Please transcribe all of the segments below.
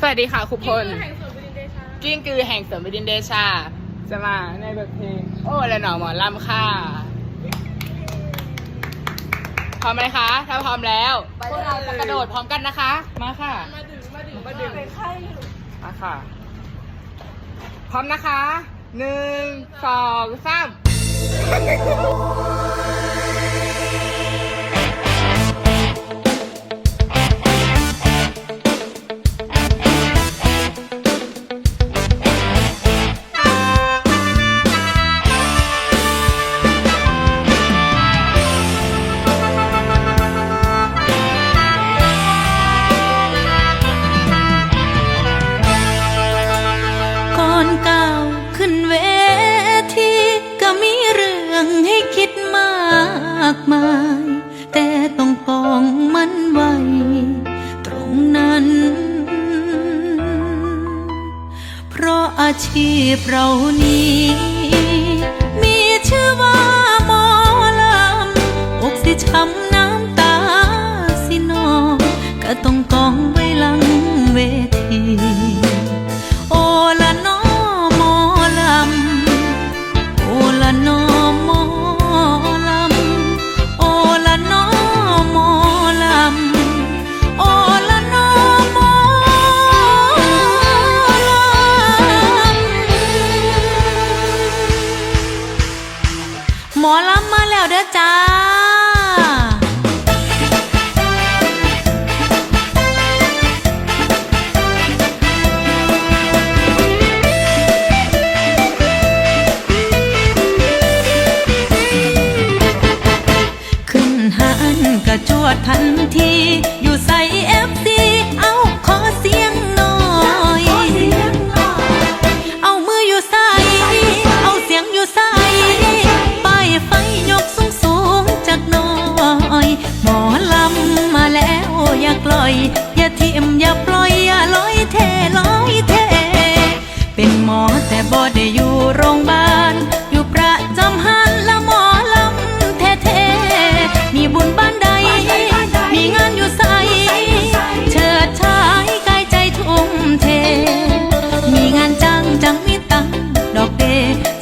สวัสดีค่ะคุกคนแห่งสวนบุรีเดชากิ้งกือแห่งสวนบดินทร์เดชา จะมาในบทเพลงโอ้และหนอหมอลำค่ะ พร้อมไหมคะ ถ้าพร้อมแล้วพวกเราจะกระโดดพร้อมกันนะคะ มาค่ะ มาดื่มมาดื่มมาดื่มเป็นไข้อยู่มาค่ะ พร้อมนะคะหนึ่งสองสาม คิดมากมาย แต่ต้องปองมันไว้ ตรงนั้น เพราะอาชีพเรานี้ มีชื่อว่าหมอลำอกสิช้ำน้ำตาสินองก็ต้อง หมอลำมาแล้วเด้อจ้าขึ้นหันกระจวดทันที อย่าปล่อยอย่าลอยเทลอยเท เป็นหมอแต่บ่ได้อยู่โรงพยาบาล อยู่ประจำหันละหมอลำเทเทมีบุญบ้านใด มีงานอยู่ใสเชิดชายกายใจทุ่มเท มีงานจังจังมีตังดอกเด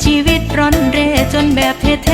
ชีวิตร้อนเร่จนแบบเท่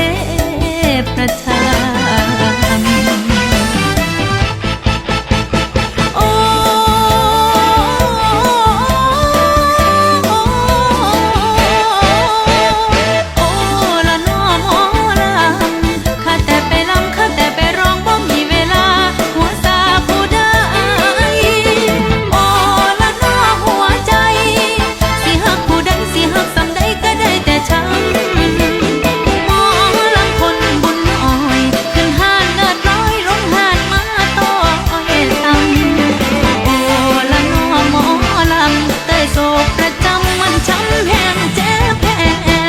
โศกประจำมันช้ำแหงเจ็บแผ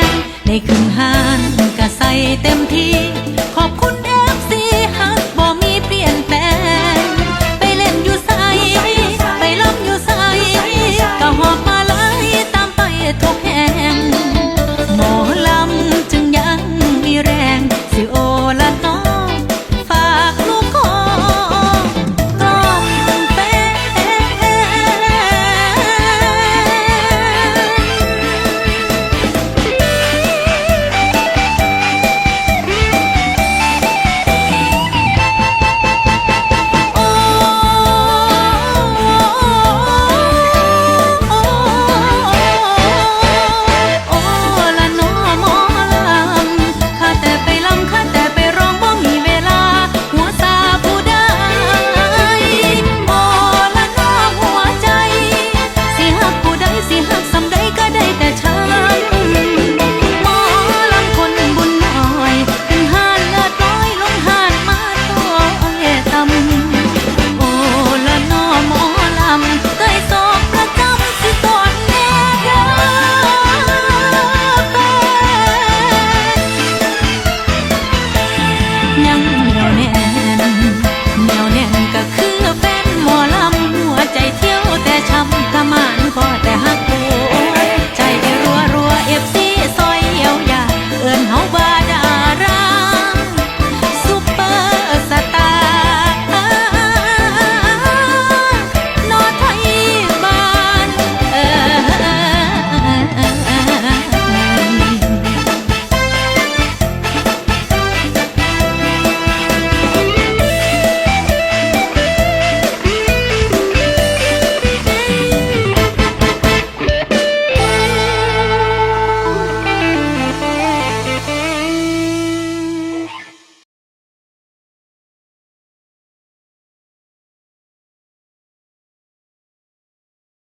งในคืนหานกะใส่เต็มที่